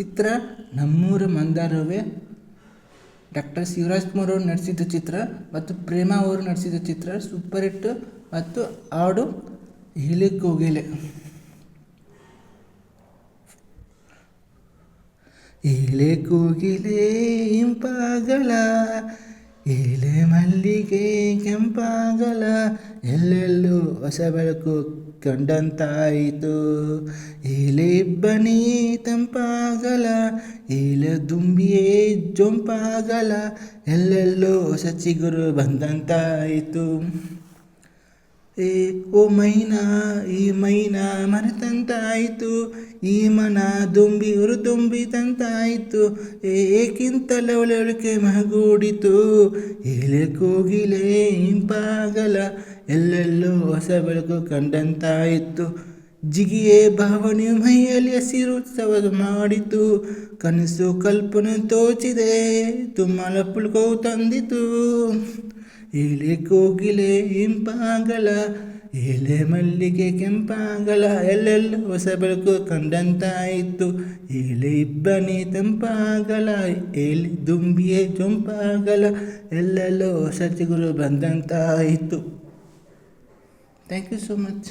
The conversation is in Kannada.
ಚಿತ್ರ ನಮ್ಮೂರ ಮಂದಾರವೇ. ಡಾಕ್ಟರ್ ಶಿವರಾಜ್ ಕುಮಾರ್ ಅವರು ನಡೆಸಿದ ಚಿತ್ರ ಮತ್ತು ಪ್ರೇಮ ಅವರು ನಡೆಸಿದ ಚಿತ್ರ ಸೂಪರ್ ಹಿಟ್ ಮತ್ತು ಹಾಡು ಕೋಗಿಲೆ. ಇಲೆ ಕೋಗಿಲೆ ಇಂಪಾಗಲ ಎಲೆ ಮಲ್ಲಿಗೆ ಕೆಂಪಾಗಲ, ಎಲ್ಲೆಲ್ಲೂ ಹೊಸ ಬೆಳಕು ಕಂಡಂತಾಯಿತು. ಎಲೆ ಇಬ್ಬನಿ ತಂಪಾಗಲ ಎಲೆ ದುಂಬಿಯೇ ಜೊಂಪಾಗಲ, ಎಲ್ಲೆಲ್ಲೂ ಹೊಸ ಚಿಗುರು ಬಂದಂತಾಯಿತು. ಏ, ಓ ಮೈನಾ, ಈ ಮೈನಾ ಮರೆತಂತಾಯಿತು, ಈ ಮನ ದುಂಬಿ ಉರು ತುಂಬಿ ತಂತಾಯಿತು ಏಕಿಂತಲ ಮಗೂಡಿತು, ಎಲೆ ಕೋಗಿಲೆ ಇಂಪಾಗಲ, ಎಲ್ಲೆಲ್ಲೋ ಹೊಸ ಬೆಳಕು ಕಂಡಂತಾಯಿತು. ಜಿಗಿಯೇ ಭಾವನೆ ಮೈಯಲ್ಲಿ ಹಸಿರುತ್ಸವ ಮಾಡಿತು ಕನಸು ಕಲ್ಪನೆ ತೋಚಿದೆ ತುಮ್ಮಲ ಪುಳ್ಕೋ ತಂದಿತು. ಇಲೆ ಕೋಗಿಲೆ ಇಂಪಾಗಲ ಎಲೆ ಮಲ್ಲಿಗೆ ಕೆಂಪಾಗಲ, ಎಲ್ಲೆಲ್ಲ ಹೊಸ ಬೆಳಕು ಕಂಡಂತಾಯಿತು ಎಲೆ ಇಬ್ಬನಿ ತಂಪಾಗಲ ಎಲೆ ದುಂಬಿಯೇ ಜೊಂಪಾಗಲ, ಎಲ್ಲೆಲ್ಲ ಹೊಸ ಚಿಗುರು ಬಂದಂತಾಯಿತು ಥ್ಯಾಂಕ್ ಯು ಸೋ ಮಚ್